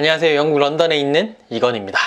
안녕하세요. 영국 런던에 있는 이건입니다.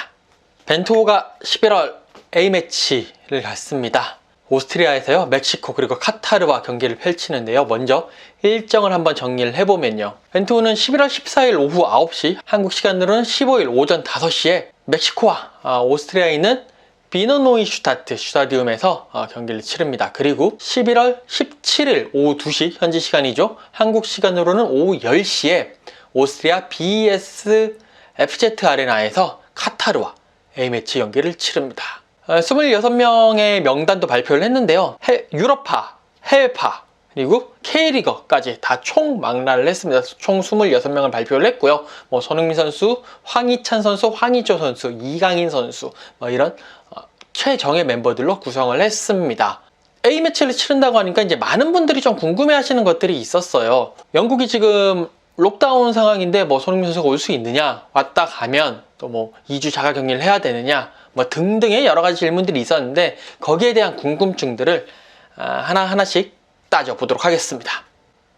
벤투호가 11월 A매치를 갔습니다. 오스트리아에서요, 멕시코 그리고 카타르와 경기를 펼치는데요. 먼저 일정을 한번 정리를 해보면요. 벤투호는 11월 14일 오후 9시, 한국 시간으로는 15일 오전 5시에 멕시코와 아, 오스트리아에 있는 비너노이 슈타트 슈타디움에서 어, 경기를 치릅니다. 그리고 11월 17일 오후 2시 현지 시간이죠. 한국 시간으로는 오후 10시에 오스트리아 BS FZ 아레나에서 카타르와 A매치 경기를 치릅니다. 어, 26명의 명단도 발표를 했는데요. 해- 유럽파, 해외파, 그리고 K리거까지 다 총 망라를 했습니다. 총 26명을 발표를 했고요. 뭐 손흥민 선수, 황희찬 선수, 황희조 선수, 이강인 선수 뭐 이런 어, 최정예 멤버들로 구성을 했습니다. A매치를 치른다고 하니까 이제 많은 분들이 좀 궁금해 하시는 것들이 있었어요. 영국이 지금 록다운 상황인데 뭐 손흥민 선수가 올 수 있느냐, 왔다 가면 또 뭐 2주 자가 격리를 해야 되느냐, 뭐 등등의 여러 가지 질문들이 있었는데 거기에 대한 궁금증들을 아, 하나 하나씩 따져 보도록 하겠습니다.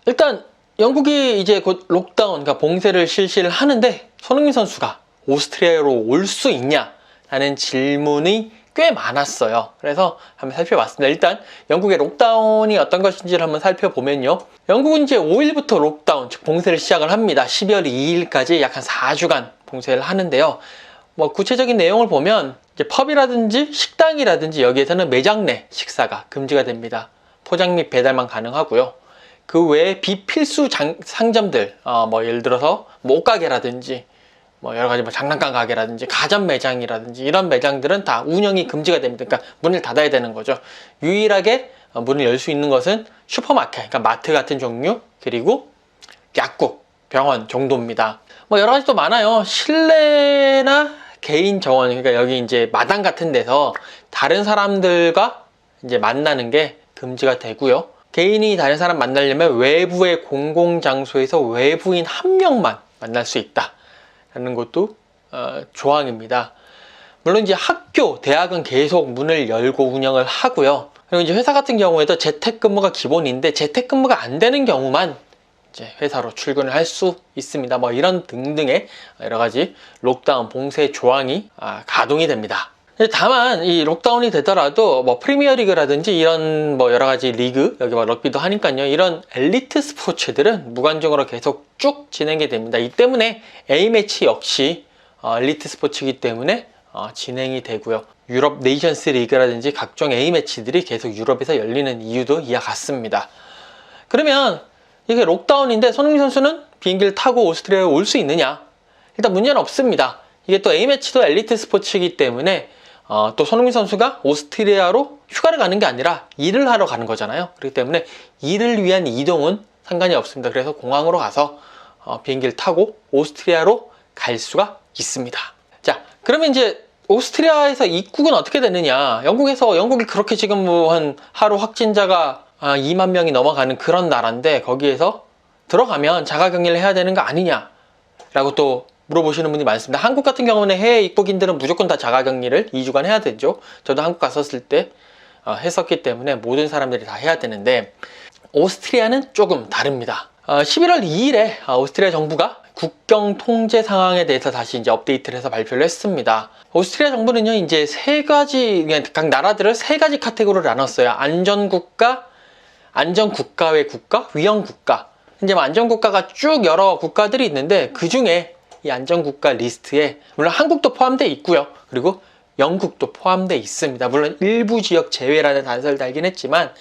일단 영국이 이제 곧 록다운, 그러니까 봉쇄를 실시를 하는데 손흥민 선수가 오스트리아로 올 수 있냐 라는 질문이 꽤 많았어요. 그래서 한번 살펴봤습니다. 일단 영국의 록다운이 어떤 것인지를 한번 살펴보면요. 영국은 이제 5일부터 록다운, 즉 봉쇄를 시작을 합니다. 12월 2일까지 약 한 4주간 봉쇄를 하는데요. 뭐 구체적인 내용을 보면 이제 펍이라든지 식당이라든지 여기에서는 매장 내 식사가 금지가 됩니다. 포장 및 배달만 가능하고요. 그 외에 비필수 장- 상점들, 어, 뭐 예를 들어서 뭐 옷가게라든지 뭐 여러 가지 뭐 장난감 가게라든지 가전 매장이라든지 이런 매장들은 다 운영이 금지가 됩니다. 그러니까 문을 닫아야 되는 거죠. 유일하게 어, 문을 열 수 있는 것은 슈퍼마켓, 그러니까 마트 같은 종류 그리고 약국, 병원 정도입니다. 뭐 여러 가지 또 많아요. 실내나 개인 정원, 그러니까 여기 이제 마당 같은 데서 다른 사람들과 이제 만나는 게 금지가 되고요. 개인이 다른 사람 만나려면 외부의 공공장소에서 외부인 한 명만 만날 수 있다 라는 것도 어, 조항입니다. 물론 이제 학교, 대학은 계속 문을 열고 운영을 하고요. 그리고 이제 회사 같은 경우에도 재택근무가 기본인데 재택근무가 안 되는 경우만 이제 회사로 출근을 할 수 있습니다. 뭐 이런 등등의 여러 가지 록다운 봉쇄 조항이 아, 가동이 됩니다. 다만 이 록다운이 되더라도 뭐 프리미어 리그라든지 이런 뭐 여러 가지 리그 여기 뭐 럭비도 하니까요 이런 엘리트 스포츠들은 무관중으로 계속 쭉 진행이 됩니다. 이 때문에 A 매치 역시 어, 엘리트 스포츠이기 때문에 어, 진행이 되고요. 유럽 네이션스 리그라든지 각종 A 매치들이 계속 유럽에서 열리는 이유도 이와 같습니다. 그러면 이게 록다운인데 손흥민 선수는 비행기를 타고 오스트리아에 올 수 있느냐? 일단 문제는 없습니다. 이게 또 A매치도 엘리트 스포츠이기 때문에 어, 또 손흥민 선수가 오스트리아로 휴가를 가는 게 아니라 일을 하러 가는 거잖아요. 그렇기 때문에 일을 위한 이동은 상관이 없습니다. 그래서 공항으로 가서 어, 비행기를 타고 오스트리아로 갈 수가 있습니다. 자, 그러면 이제 오스트리아에서 입국은 어떻게 되느냐? 영국에서 영국이 그렇게 지금 뭐 한 하루 확진자가 아, 2만 명이 넘어가는 그런 나라인데 거기에서 들어가면 자가격리를 해야 되는 거 아니냐? 라고 또 물어보시는 분이 많습니다. 한국 같은 경우는 해외 입국인들은 무조건 다 자가격리를 2주간 해야 되죠. 저도 한국 갔었을 때 어, 했었기 때문에 모든 사람들이 다 해야 되는데 오스트리아는 조금 다릅니다. 어, 11월 2일에 아, 오스트리아 정부가 국경 통제 상황에 대해서 다시 이제 업데이트를 해서 발표를 했습니다. 오스트리아 정부는요, 이제 세 가지, 각 나라들을 세 가지 카테고리로 나눴어요. 안전국가, 안전국가 외 국가, 위험국가. 이제 뭐 안전국가가 쭉 여러 국가들이 있는데 그 중에 이 안전국가 리스트에 물론 한국도 포함되어 있고요. 그리고 영국도 포함되어 있습니다. 물론 일부 지역 제외라는 단서를 달긴 했지만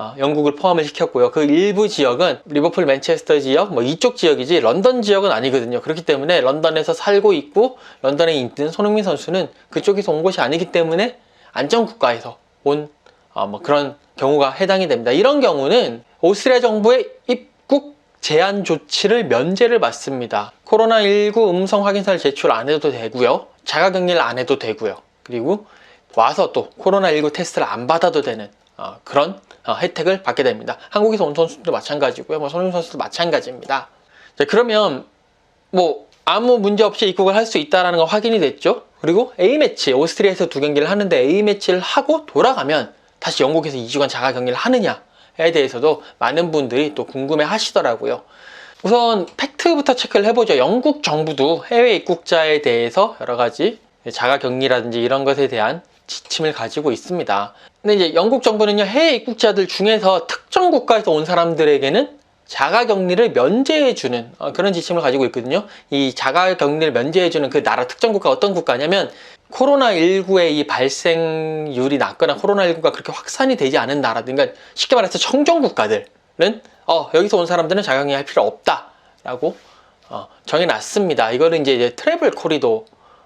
어, 영국을 포함을 시켰고요. 그 일부 지역은 리버풀, 맨체스터 지역, 뭐 이쪽 지역이지 런던 지역은 아니거든요. 그렇기 때문에 런던에서 살고 있고 런던에 있는 손흥민 선수는 그쪽에서 온 곳이 아니기 때문에 안전 국가에서 온 어, 뭐 그런 경우가 해당이 됩니다. 이런 경우는 오스트리아 정부의 입국 제한 조치를 면제를 받습니다. 코로나19 음성 확인서를 제출 안 해도 되고요. 자가격리를 안 해도 되고요. 그리고 와서 또 코로나19 테스트를 안 받아도 되는 어, 그런 어, 혜택을 받게 됩니다. 한국에서 온 선수들도 마찬가지고요. 뭐 손흥민 선수도 마찬가지입니다. 자, 그러면 뭐 아무 문제 없이 입국을 할 수 있다는 건 확인이 됐죠. 그리고 A매치, 오스트리아에서 두 경기를 하는데 A매치를 하고 돌아가면 다시 영국에서 2주간 자가 격리를 하느냐에 대해서도 많은 분들이 또 궁금해 하시더라고요. 우선 팩트부터 체크를 해보죠. 영국 정부도 해외 입국자에 대해서 여러 가지 자가 격리라든지 이런 것에 대한 지침을 가지고 있습니다. 근데 이제 영국 정부는요, 해외 입국자들 중에서 특정 국가에서 온 사람들에게는 자가 격리를 면제해주는 어, 그런 지침을 가지고 있거든요. 이 자가 격리를 면제해주는 그 나라 특정 국가 어떤 국가냐면 코로나19의 이 발생률이 낮거나 코로나19가 그렇게 확산이 되지 않은 나라들, 그러니까 쉽게 말해서 청정 국가들은 어, 여기서 온 사람들은 자가 격리 할 필요 없다라고 어, 정해놨습니다. 이거는 이제, 이제 트래블 코리도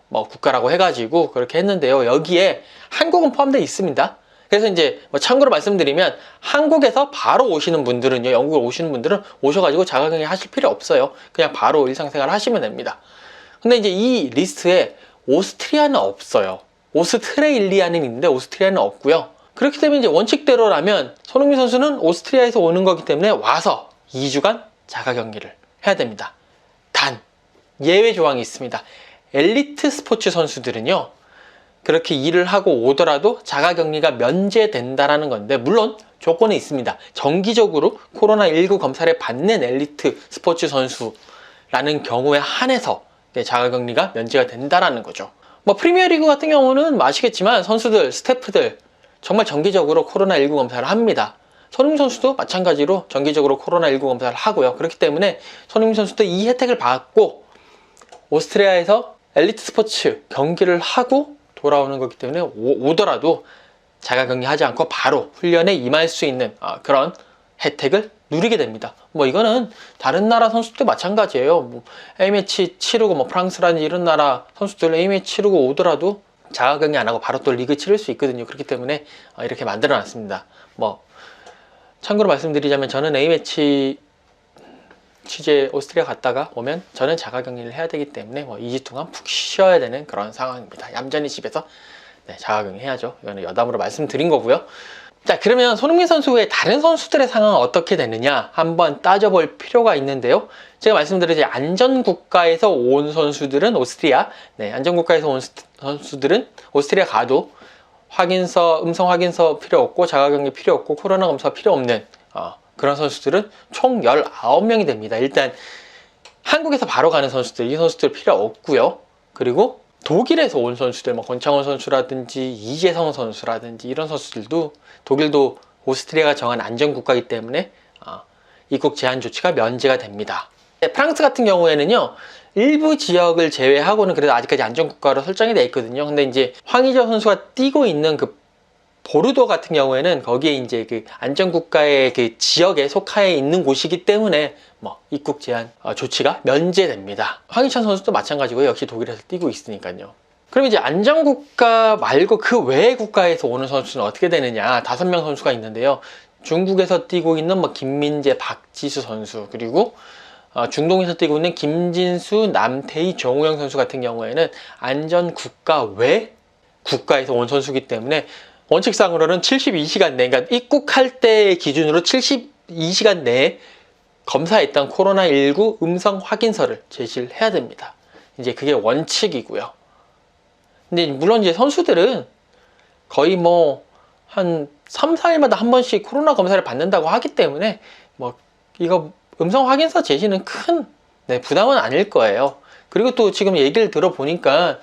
뭐 국가라고 해가지고 그렇게 했는데요. 여기에 한국은 포함되어 있습니다. 그래서 이제 뭐 참고로 말씀드리면 한국에서 바로 오시는 분들은요, 영국에 오시는 분들은 오셔가지고 자가격리 하실 필요 없어요. 그냥 바로 일상생활 하시면 됩니다. 근데 이제 이 리스트에 오스트리아는 없어요. 오스트레일리아는 있는데 오스트리아는 없고요. 그렇기 때문에 이제 원칙대로라면 손흥민 선수는 오스트리아에서 오는 거기 때문에 와서 2주간 자가격리를 해야 됩니다. 단 예외 조항이 있습니다. 엘리트 스포츠 선수들은요. 그렇게 일을 하고 오더라도 자가격리가 면제된다라는 건데 물론 조건이 있습니다. 정기적으로 코로나19 검사를 받는 엘리트 스포츠 선수라는 경우에 한해서 네, 자가격리가 면제가 된다라는 거죠. 뭐 프리미어리그 같은 경우는 아시겠지만 선수들, 스태프들 정말 정기적으로 코로나19 검사를 합니다. 손흥민 선수도 마찬가지로 정기적으로 코로나19 검사를 하고요. 그렇기 때문에 손흥민 선수도 이 혜택을 받고 오스트리아에서 엘리트 스포츠 경기를 하고 돌아오는 거기 때문에 오, 더라도 자가격리 하지 않고 바로 훈련에 임할 수 있는 아, 그런 혜택을 누리게 됩니다. 뭐 이거는 다른 나라 선수들 마찬가지예요. 뭐 A매치 치르고 뭐 프랑스라든지 이런 나라 선수들 A매치 치르고 오더라도 자가격리 안 하고 바로 또 리그 치를 수 있거든요. 그렇기 때문에 어, 이렇게 만들어 놨습니다. 뭐 참고로 말씀드리자면 저는 A매치 취재 오스트리아 갔다가 오면 저는 자가격리를 해야 되기 때문에 뭐 2주 동안 푹 쉬어야 되는 그런 상황입니다. 얌전히 집에서 네, 자가격리 해야죠. 이거는 여담으로 말씀드린 거고요. 자 그러면 손흥민 선수 외에 다른 선수들의 상황은 어떻게 되느냐 한번 따져볼 필요가 있는데요. 제가 말씀드렸듯이 안전국가에서 온 선수들은 오스트리아, 네, 안전국가에서 온 선수들은 오스트리아 가도 확인서, 음성 확인서 필요 없고 자가격리 필요 없고 코로나 검사 필요 없는 어, 그런 선수들은 총 19명이 됩니다. 일단 한국에서 바로 가는 선수들, 이 선수들 필요 없고요. 그리고 독일에서 온 선수들, 뭐 권창원 선수라든지 이재성 선수라든지 이런 선수들도 독일도 오스트리아가 정한 안전국가이기 때문에 어, 입국 제한 조치가 면제가 됩니다. 네, 프랑스 같은 경우에는요, 일부 지역을 제외하고는 그래도 아직까지 안전국가로 설정이 되어 있거든요. 근데 이제 황희조 선수가 뛰고 있는 그 보르도 같은 경우에는 거기에 이제 그 안전국가의 그 지역에 속하에 있는 곳이기 때문에 뭐 입국 제한 어, 조치가 면제됩니다. 황희찬 선수도 마찬가지고요. 역시 독일에서 뛰고 있으니까요. 그럼 이제 안전국가 말고 그 외의 국가에서 오는 선수는 어떻게 되느냐? 다섯 명 선수가 있는데요. 중국에서 뛰고 있는 뭐 김민재, 박지수 선수 그리고 어, 중동에서 뛰고 있는 김진수, 남태희, 정우영 선수 같은 경우에는 안전 국가 외 국가에서 온 선수기 때문에 원칙상으로는 72시간 내, 그러니까 입국할 때 기준으로 72시간 내에 검사했던 코로나19 음성 확인서를 제시를 해야 됩니다. 이제 그게 원칙이고요. 근데 물론 이제 선수들은 거의 뭐 한 3, 4일마다 한 번씩 코로나 검사를 받는다고 하기 때문에 뭐 이거 음성 확인서 제시는 큰 네, 부담은 아닐 거예요. 그리고 또 지금 얘기를 들어보니까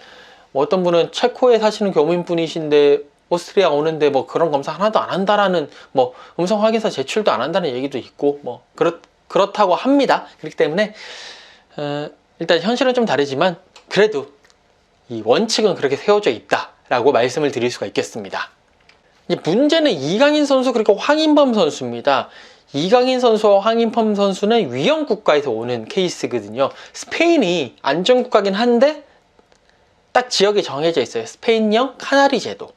뭐 어떤 분은 체코에 사시는 교민 분이신데 오스트리아 오는데 뭐 그런 검사 하나도 안 한다라는 뭐 음성 확인서 제출도 안 한다는 얘기도 있고 뭐 그렇 그렇다고 합니다. 그렇기 때문에 어, 일단 현실은 좀 다르지만 그래도 이 원칙은 그렇게 세워져 있다라고 말씀을 드릴 수가 있겠습니다. 이제 문제는 이강인 선수 그리고 황인범 선수입니다. 이강인 선수와 황인범 선수는 위험 국가에서 오는 케이스거든요. 스페인이 안전 국가긴 한데 딱 지역이 정해져 있어요. 스페인형 카나리 제도.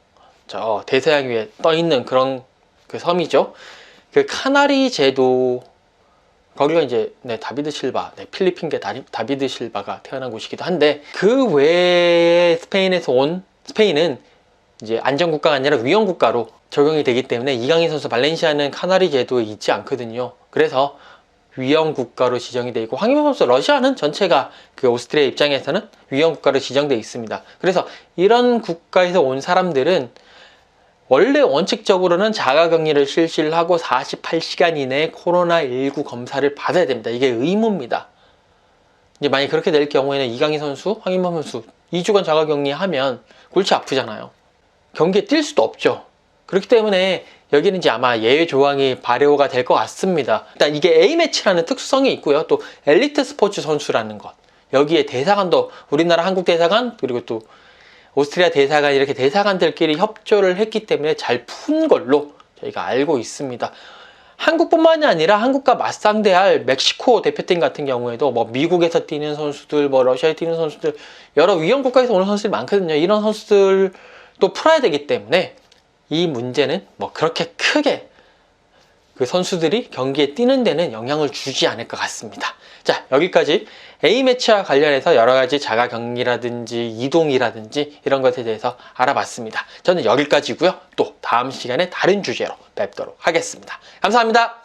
저 대서양 위에 떠 있는 그런 그 섬이죠. 그 카나리 제도 거기가 이제 네, 다비드 실바, 네, 필리핀계 다비드 실바가 태어난 곳이기도 한데 그 외에 스페인에서 온 스페인은 이제 안전국가가 아니라 위험국가로 적용이 되기 때문에 이강인 선수 발렌시아는 카나리 제도에 있지 않거든요. 그래서 위험국가로 지정이 되어 있고 황희범 선수 러시아는 전체가 그 오스트리아 입장에서는 위험국가로 지정되어 있습니다. 그래서 이런 국가에서 온 사람들은 원래 원칙적으로는 자가격리를 실시를 하고 48시간 이내에 코로나19 검사를 받아야 됩니다. 이게 의무입니다. 이제 만약 그렇게 될 경우에는 이강인 선수, 황인범 선수 2주간 자가격리하면 골치 아프잖아요. 경기에 뛸 수도 없죠. 그렇기 때문에 여기는 이제 아마 예외 조항이 발효가 될 것 같습니다. 일단 이게 A매치라는 특수성이 있고요. 또 엘리트 스포츠 선수라는 것. 여기에 대사관도 우리나라 한국 대사관 그리고 또 오스트리아 대사관 이렇게 대사관들끼리 협조를 했기 때문에 잘 푼 걸로 저희가 알고 있습니다. 한국뿐만이 아니라 한국과 맞상대할 멕시코 대표팀 같은 경우에도 뭐 미국에서 뛰는 선수들, 뭐 러시아에 뛰는 선수들 여러 위험 국가에서 오는 선수들이 많거든요. 이런 선수들도 풀어야 되기 때문에 이 문제는 뭐 그렇게 크게 그 선수들이 경기에 뛰는 데는 영향을 주지 않을 것 같습니다. 자, 여기까지 A매치와 관련해서 여러 가지 자가 격리라든지 이동이라든지 이런 것에 대해서 알아봤습니다. 저는 여기까지고요. 또 다음 시간에 다른 주제로 뵙도록 하겠습니다. 감사합니다.